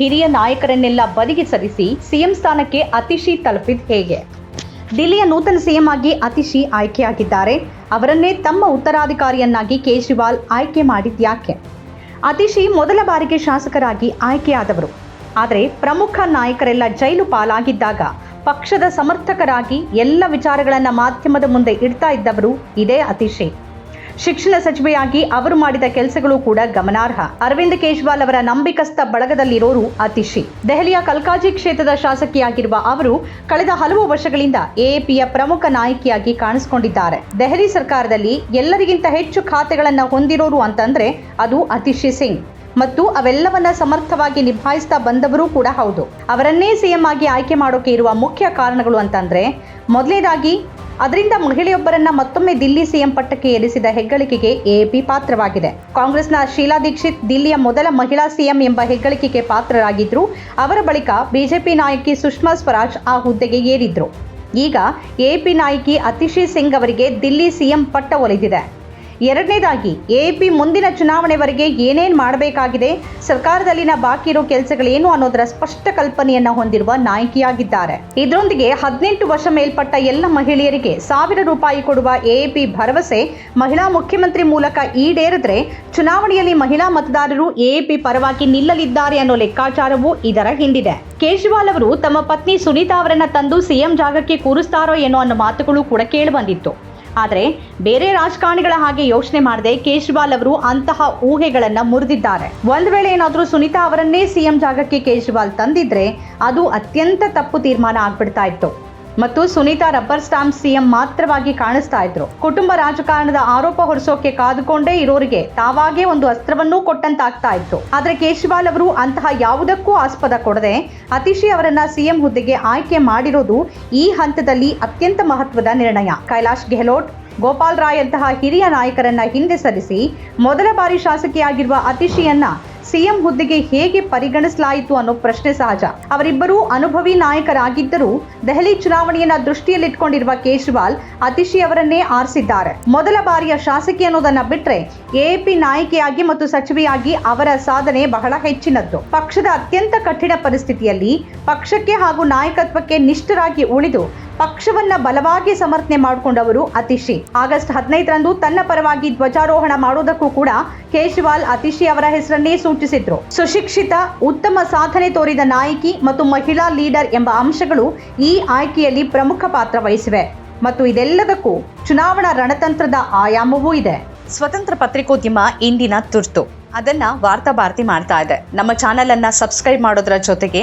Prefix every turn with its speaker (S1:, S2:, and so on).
S1: ಹಿರಿಯ ನಾಯಕರನ್ನೆಲ್ಲ ಬದಿಗೆ ಸರಿಸಿ ಸಿಎಂ ಸ್ಥಾನಕ್ಕೆ ಅತಿಶಿ ತಲುಪಿದ್ ಹೇಗೆ? ದಿಲ್ಲಿಯ ನೂತನ ಸಿಎಂ ಆಗಿ ಅತಿಶಿ ಆಯ್ಕೆಯಾಗಿದ್ದಾರೆ. ಅವರನ್ನೇ ತಮ್ಮ ಉತ್ತರಾಧಿಕಾರಿಯನ್ನಾಗಿ ಕೇಜ್ರಿವಾಲ್ ಆಯ್ಕೆ ಮಾಡಿದ್ಯಾಕೆ ಅತಿಶಿ ಮೊದಲ ಬಾರಿಗೆ ಶಾಸಕರಾಗಿ ಆಯ್ಕೆಯಾದವರು. ಆದರೆ ಪ್ರಮುಖ ನಾಯಕರೆಲ್ಲ ಜೈಲು ಪಾಲಾಗಿದ್ದಾಗ ಪಕ್ಷದ ಸಮರ್ಥಕರಾಗಿ ಎಲ್ಲ ವಿಚಾರಗಳನ್ನು ಮಾಧ್ಯಮದ ಮುಂದೆ ಇಡ್ತಾ ಇದ್ದವರು ಇದೇ ಅತಿಶಿ. ಶಿಕ್ಷಣ ಸಚಿವೆಯಾಗಿ ಅವರು ಮಾಡಿದ ಕೆಲಸಗಳು ಕೂಡ ಗಮನಾರ್ಹ. ಅರವಿಂದ್ ಕೇಜ್ವಾಲ್ ಅವರ ನಂಬಿಕಸ್ಥ ಬಳಗದಲ್ಲಿರೋರು ಅತಿಶಿ. ದೆಹಲಿಯ ಕಲ್ಕಾಜಿ ಕ್ಷೇತ್ರದ ಶಾಸಕಿಯಾಗಿರುವ ಅವರು ಕಳೆದ ಹಲವು ವರ್ಷಗಳಿಂದ ಎಎಪಿಯ ಪ್ರಮುಖ ನಾಯಕಿಯಾಗಿ ಕಾಣಿಸಿಕೊಂಡಿದ್ದಾರೆ. ದೆಹಲಿ ಸರ್ಕಾರದಲ್ಲಿ ಎಲ್ಲರಿಗಿಂತ ಹೆಚ್ಚು ಖಾತೆಗಳನ್ನು ಹೊಂದಿರೋರು ಅಂತಂದ್ರೆ ಅದು ಅತಿಶಿ ಸಿಂಗ್. ಮತ್ತು ಅವೆಲ್ಲವನ್ನ ಸಮರ್ಥವಾಗಿ ನಿಭಾಯಿಸ್ತಾ ಬಂದವರು ಕೂಡ ಹೌದು. ಅವರನ್ನೇ ಸಿಎಂ ಆಗಿ ಆಯ್ಕೆ ಮಾಡೋಕೆ ಇರುವ ಮುಖ್ಯ ಕಾರಣಗಳು ಅಂತಂದ್ರೆ ಮೊದಲನೇದಾಗಿ ಅದರಿಂದ ಮಹಿಳೆಯೊಬ್ಬರನ್ನ ಮತ್ತೊಮ್ಮೆ ದಿಲ್ಲಿ ಸಿಎಂ ಪಟ್ಟಕ್ಕೆ ಏರಿಸಿದ ಹೆಗ್ಗಳಿಕೆಗೆ ಎಪಿ ಪಾತ್ರವಾಗಿದೆ. ಕಾಂಗ್ರೆಸ್ನ ಶೀಲಾ ದೀಕ್ಷಿತ್ ದಿಲ್ಲಿಯ ಮೊದಲ ಮಹಿಳಾ ಸಿಎಂ ಎಂಬ ಹೆಗ್ಗಳಿಕೆಗೆ ಪಾತ್ರರಾಗಿದ್ರು ಅವರ ಬಳಿಕ ಬಿಜೆಪಿ ನಾಯಕಿ ಸುಷ್ಮಾ ಸ್ವರಾಜ್ ಆ ಹುದ್ದೆಗೆ ಏರಿದ್ರು. ಈಗ ಎಪಿ ನಾಯಕಿ ಅತಿಶಿ ಸಿಂಗ್ ಅವರಿಗೆ ದಿಲ್ಲಿ ಸಿಎಂ ಪಟ್ಟ ಒಲಿದಿದೆ. ಎರಡನೇದಾಗಿ ಎಪಿ ಮುಂದಿನ ಚುನಾವಣೆವರೆಗೆ ಏನೇನು ಮಾಡಬೇಕಾಗಿದೆ, ಸರ್ಕಾರದಲ್ಲಿನ ಬಾಕಿ ಇರೋ ಕೆಲಸಗಳೇನು ಅನ್ನೋದರ ಸ್ಪಷ್ಟ ಕಲ್ಪನೆಯನ್ನ ಹೊಂದಿರುವ ನಾಯಕಿಯಾಗಿದ್ದಾರೆ. ಇದರೊಂದಿಗೆ ಹದಿನೆಂಟು ವರ್ಷ ಮೇಲ್ಪಟ್ಟ ಎಲ್ಲ ಮಹಿಳೆಯರಿಗೆ ಸಾವಿರ ರೂಪಾಯಿ ಕೊಡುವ ಎಎಪಿ ಭರವಸೆ ಮಹಿಳಾ ಮುಖ್ಯಮಂತ್ರಿ ಮೂಲಕ ಈಡೇರಿದ್ರೆ ಚುನಾವಣೆಯಲ್ಲಿ ಮಹಿಳಾ ಮತದಾರರು ಎಎಪಿ ಪರವಾಗಿ ನಿಲ್ಲಲಿದ್ದಾರೆ ಅನ್ನೋ ಲೆಕ್ಕಾಚಾರವೂ ಇದರ ಹಿಂದಿದೆ. ಕೇಜ್ರಿವಾಲ್ ಅವರು ತಮ್ಮ ಪತ್ನಿ ಸುನೀತಾ ಅವರನ್ನ ತಂದು ಸಿಎಂ ಜಾಗಕ್ಕೆ ಕೂರಿಸ್ತಾರೋ ಏನೋ ಅನ್ನೋ ಮಾತುಗಳು ಕೂಡ ಕೇಳಿಬಂದಿತ್ತು ಆದರೆ ಬೇರೆ ರಾಜಕಾರಣಿಗಳ ಹಾಗೆ ಯೋಚನೆ ಮಾಡದೆ ಕೇಜ್ರಿವಾಲ್ ಅವರು ಅಂತಹ ಊಹೆಗಳನ್ನ ಮುರಿದಿದ್ದಾರೆ. ಒಂದ್ ವೇಳೆ ಏನಾದರೂ ಸುನೀತಾ ಅವರನ್ನೇ ಸಿಎಂ ಜಾಗಕ್ಕೆ ಕೇಜ್ರಿವಾಲ್ ತಂದಿದ್ರೆ ಅದು ಅತ್ಯಂತ ತಪ್ಪು ತೀರ್ಮಾನ ಆಗ್ಬಿಡ್ತಾ ಇತ್ತು. ಮತ್ತು ಸುನೀತಾ ರಬ್ಬರ್ ಸ್ಟಾಂಪ್ ಸಿಎಂ ಮಾತ್ರವಾಗಿ ಕಾಣಿಸ್ತಾ ಇದ್ರು. ಕುಟುಂಬ ರಾಜಕಾರಣದ ಆರೋಪ ಹೊರಿಸೋಕೆ ಕಾದುಕೊಂಡೇ ಇರೋರಿಗೆ ತಾವಾಗೇ ಒಂದು ಅಸ್ತ್ರವನ್ನೂ ಕೊಟ್ಟಂತಾಗ್ತಾ ಇತ್ತು. ಆದ್ರೆ ಕೇಜ್ರಿವಾಲ್ ಅವರು ಅಂತಹ ಯಾವುದಕ್ಕೂ ಆಸ್ಪದ ಕೊಡದೆ ಅತಿಶಿ ಅವರನ್ನ ಸಿಎಂ ಹುದ್ದೆಗೆ ಆಯ್ಕೆ ಮಾಡಿರೋದು ಈ ಹಂತದಲ್ಲಿ ಅತ್ಯಂತ ಮಹತ್ವದ ನಿರ್ಣಯ. ಕೈಲಾಶ್ ಗೆಹ್ಲೋಟ್, ಗೋಪಾಲ್ ರಾಯ್ ಅಂತಹ ಹಿರಿಯ ನಾಯಕರನ್ನ ಹಿಂದೆ ಸರಿಸಿ ಮೊದಲ ಬಾರಿ ಶಾಸಕಿಯಾಗಿರುವ ಅತಿಶಿಯನ್ನ ಸಿಎಂ ಹುದ್ದೆಗೆ ಹೇಗೆ ಪರಿಗಣಿಸಲಾಯಿತು ಅನ್ನೋ ಪ್ರಶ್ನೆ ಸಹಜ. ಅವರಿಬ್ಬರೂ ಅನುಭವಿ ನಾಯಕರಾಗಿದ್ದರೂ ದೆಹಲಿ ಚುನಾವಣೆಯನ್ನ ದೃಷ್ಟಿಯಲ್ಲಿಟ್ಕೊಂಡಿರುವ ಕೇಜ್ರಿವಾಲ್ ಅತಿಶಿ ಅವರನ್ನೇ ಆರಿಸಿದ್ದಾರೆ. ಮೊದಲ ಬಾರಿಯ ಶಾಸಕಿ ಅನ್ನೋದನ್ನ ಬಿಟ್ಟರೆ ಎಪಿ ನಾಯಕಿಯಾಗಿ ಮತ್ತು ಸಚಿವೆಯಾಗಿ ಅವರ ಸಾಧನೆ ಬಹಳ ಹೆಚ್ಚಿನದ್ದು. ಪಕ್ಷದ ಅತ್ಯಂತ ಕಠಿಣ ಪರಿಸ್ಥಿತಿಯಲ್ಲಿ ಪಕ್ಷಕ್ಕೆ ಹಾಗೂ ನಾಯಕತ್ವಕ್ಕೆ ನಿಷ್ಠರಾಗಿ ಉಳಿದು ಪಕ್ಷವನ್ನ ಬಲವಾಗಿ ಸಮರ್ಥನೆ ಮಾಡಿಕೊಂಡವರು ಅತಿಶಿ. ಆಗಸ್ಟ್ ಹದಿನೈದರಂದು ತನ್ನ ಪರವಾಗಿ ಧ್ವಜಾರೋಹಣ ಮಾಡೋದಕ್ಕೂ ಕೂಡ ಕೇಜ್ರಿವಾಲ್ ಅತಿಶಿ ಅವರ ಹೆಸರನ್ನೇ ಸೂಚಿಸಿದ್ರು. ಸುಶಿಕ್ಷಿತ, ಉತ್ತಮ ಸಾಧನೆ ತೋರಿದ ನಾಯಕಿ ಮತ್ತು ಮಹಿಳಾ ಲೀಡರ್ ಎಂಬ ಅಂಶಗಳು ಈ ಆಯ್ಕೆಯಲ್ಲಿ ಪ್ರಮುಖ ಪಾತ್ರ ವಹಿಸಿವೆ. ಮತ್ತು ಇದೆಲ್ಲದಕ್ಕೂ ಚುನಾವಣಾ ರಣತಂತ್ರದ ಆಯಾಮವೂ ಇದೆ. ಸ್ವತಂತ್ರ ಪತ್ರಿಕೋದ್ಯಮ ಇಂದಿನ ತುರ್ತು. ಅದನ್ನ ವಾರ್ತಾ ಭಾರತಿ ಮಾಡ್ತಾ ಇದೆ. ನಮ್ಮ ಚಾನೆಲ್ ಅನ್ನ ಸಬ್ಸ್ಕ್ರೈಬ್ ಮಾಡೋದ್ರ ಜೊತೆಗೆ